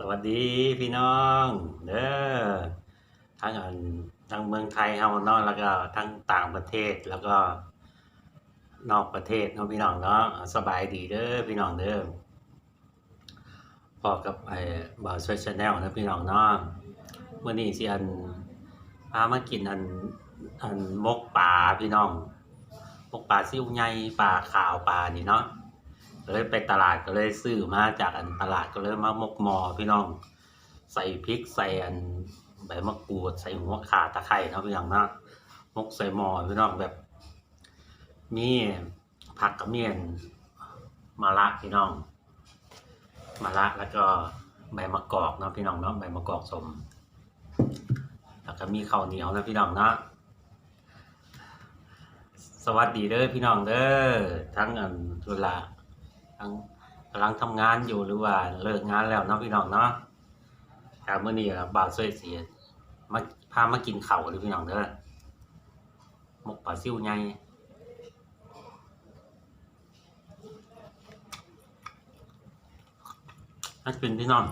สวัสดีพี่น้องเด้อทั้งอันทั้งเมืองไทยเฮาเนาะแล้วก็ทั้งต่างประเทศแล้วก็ นอกประเทศเนาะพี่น้องเนาะสบายดีเด้อพี่น้องเด้อพอกับไอ้บาวช่วยชาแนลนะพี่น้องเนาะเมื้อนี้สิอันพามากินอันอันมกปลาพี่น้องมกปลาซิ่วใหญ่ปลาขาวปลานี่เนาะ ก็เลยไปตลาดก็เลยซื้อมาจากอันตลาดก็เลยมามกมอพี่น้อง ใส่พริกใส่อันใบมะกรูดใส่หัวข่าตะไคร้นะพี่น้องนะมกใส่หมอพี่น้องแบบมีผักกระเมียนมะระพี่น้องมะระแล้วก็ใบมะกอกนะพี่น้องเนาะใบมะกอกสม แล้วก็มีข้าวเหนียวนะพี่น้องเนาะสวัสดีเด้อพี่น้องเด้อทั้งอันเวลา ทั้งกำลังทำงานอยู่หรือว่าเลิกงานแล้วเนาะพี่น้องเนาะครับมื้อนี้บ่าวเสวยเสียมาพามากินเข่าวเลยพี่น้องเด้อหมกปลาซิ่วใหญ่นั่นเป็นพี่น้อง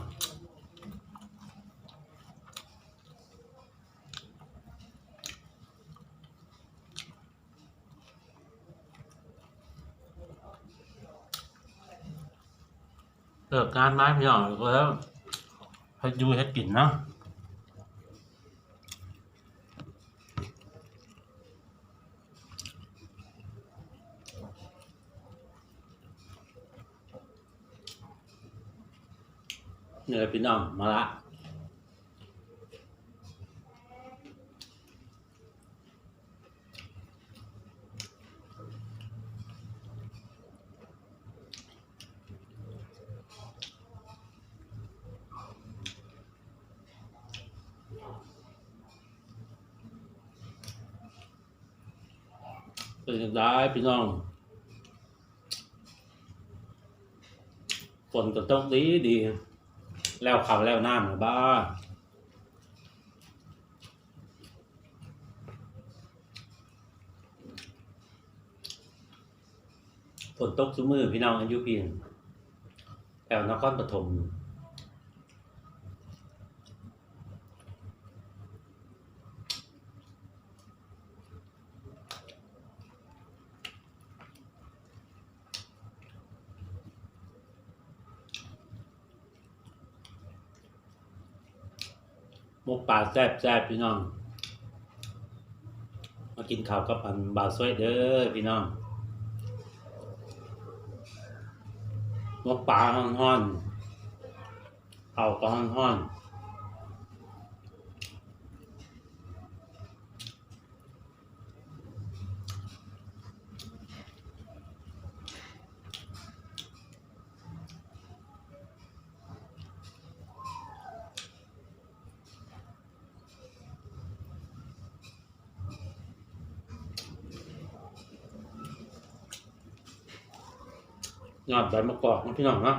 เลิกงานมาพี่น้องแล้วเฮ็ดอยู่เฮ็ดกินเนาะเนี่ยพี่น้องมาละ เป็นจังไดพี่น้องฝนก็ตกดีดี แล้วเขาวแล้วน้ำนะบ้าฝนตกซุมือพี่น้องอายุเพียงแถวนครปฐม หมกปลาแซ่บแซ่บพี่น้อง มากินข้าวกับอันบาวซวยเด้อพี่น้องหมกปลาห้อนห่อนเอาก็ห้อนๆ ยอดใบมะกอกนะพี่น้องเนาะ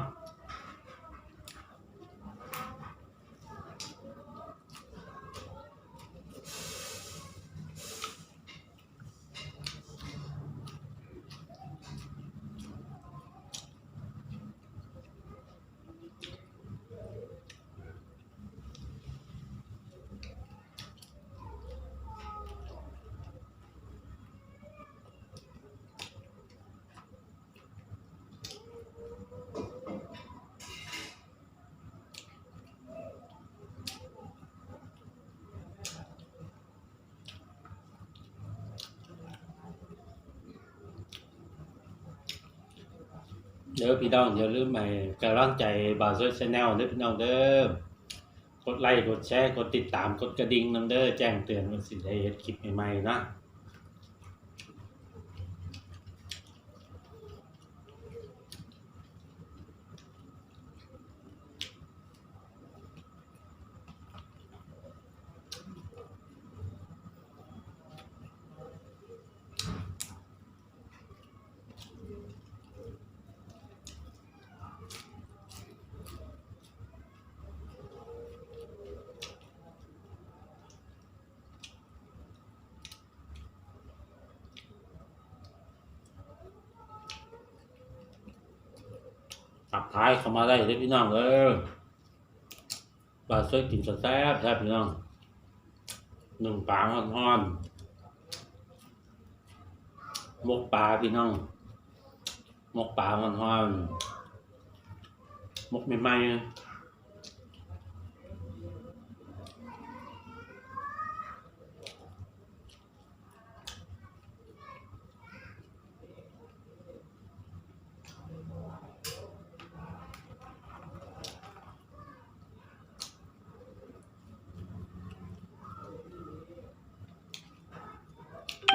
เด้อพี่น้องอย่าลืมไปกำลังใจบาวซวยชาแนลเด้อพี่น้องเด้อกดไลค์กดแชร์กดติดตามกดกระดิ่งนำเด้อแจ้งเตือนมันสิได้เฮ็ดคลิปใหม่ๆนะายเข้ามาได้เลยพี่น้องเออปลาสวยกินแซ่บแซ่บพี่น้องหนึ่งปลาห่อนๆมกปลาพี่น้องมกปลาห่อนๆมกใหม่ๆ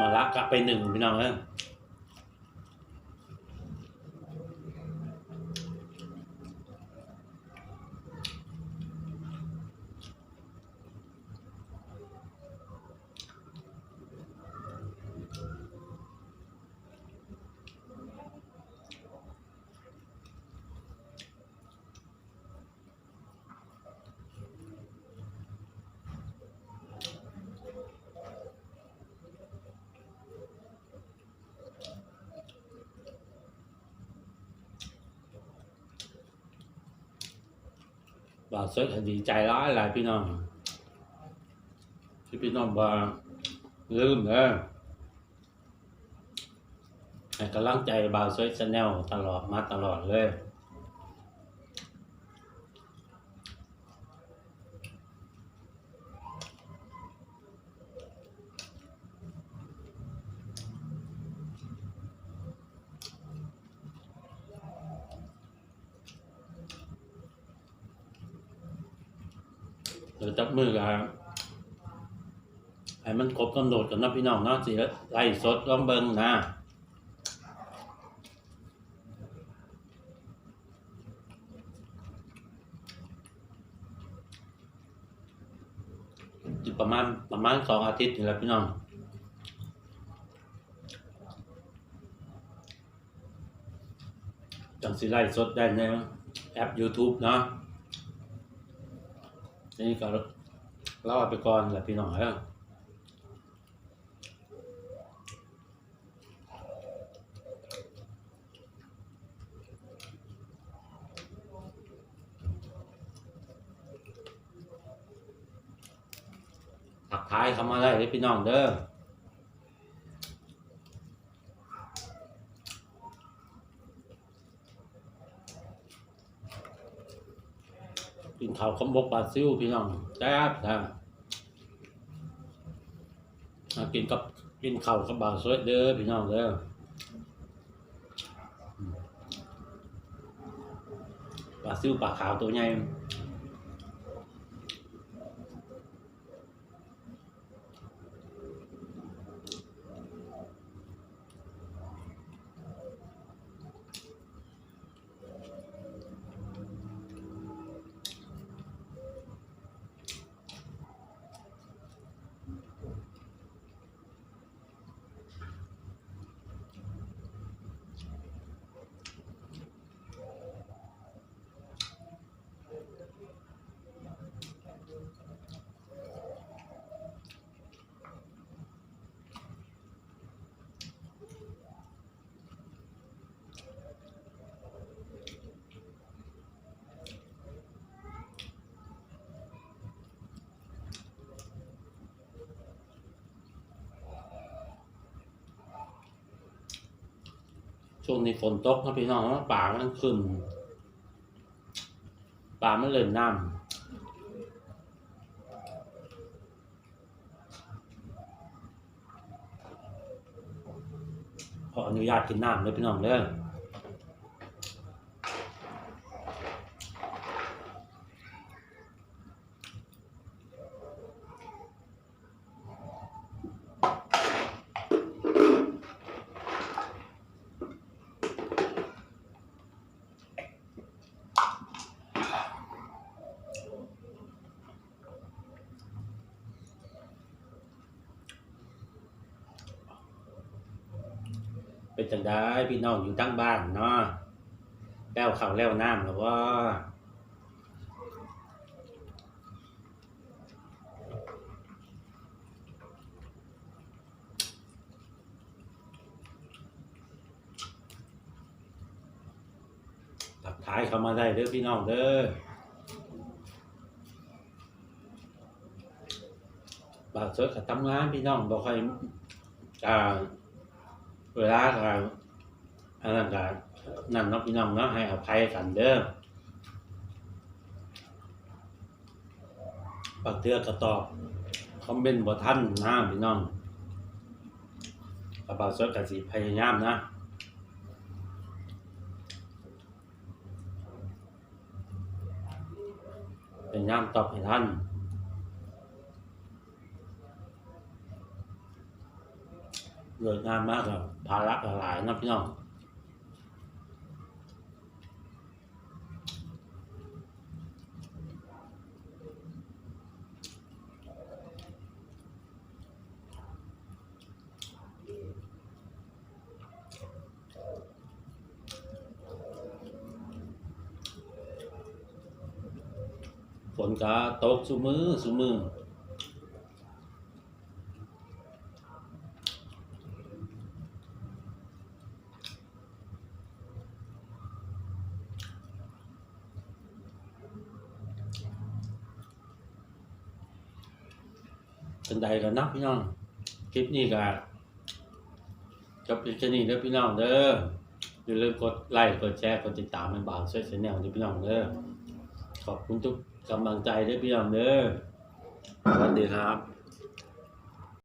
มาละกลับไปหนึ่งพี่น้องเอ้ บ่าวสดดีใจร้ายหลายพี่น้องที่พี่น้องบ่าลืมเด้อให้กำลังใจบ่าวสดชาแนลตลอดมาตลอดเลย ดี๋ยวจับมือกันให้มันครบกำหนดกันเนาะพี่น้องเนาะสิไล่สดลองเบิ่งนะประมาณประมาณสองอาทิตย์นี่แหละพี่น้องจังสิไล่สดได้ในแอป YouTube เนาะ นี่ก็เล่าไปก่อนแหละพี่น้องเอ้ยทักทายเข้ามาได้เลยพี่น้องเด้อ กินข้าวขมบกปลาซิวพี่น้องแซ่บนะกินกับกินข้าวกับบาวสวยเด้อพี่น้องเด้อปลาซิวปลาขาวตัวใหญ่ ช่วงนี้ฝนตกนะพี่น้องป่ามันขึ้นป่ามันเล่นน้ำขออนุญาตกินน้ำเลยพี่น้องเด้อ เป็นจังได้พี่น้องอยู่ตั้งบ้านเนาะแล้วเขาแล้วน้ำหรือว่าทักท้ายเข้ามาได้เด้อพี่น้องเด้อบางส่วนก็ทำงานพี่น้องบ่ค่อยอ่า เวลาก็อันนั้นก็นั่นเนาะพี่น้องเนาะให้อภัยกันเด้อบางเทื่อก็ตอบ คอมเมนต์บ่ทันนะพี่น้องก็บางส่วนก็สิพยายามนะพยายามตอบให้ท่าน เลิกงานมากกับภาระหลายนะพี่น้องฝนก็ตกสุมือสุมือ เป็นใดกันนะพี่น้อง คลิปนี้ก็จบแค่นี้เด้อพี่น้องเด้ออย่าลืมกดไลค์กดแชร์กดติดตามให้บ่าวช่วยแนลเด้อพี่น้องเด้อขอบคุณทุกกำลังใจเด้อพี่น้องเด้อสวัสดีครับ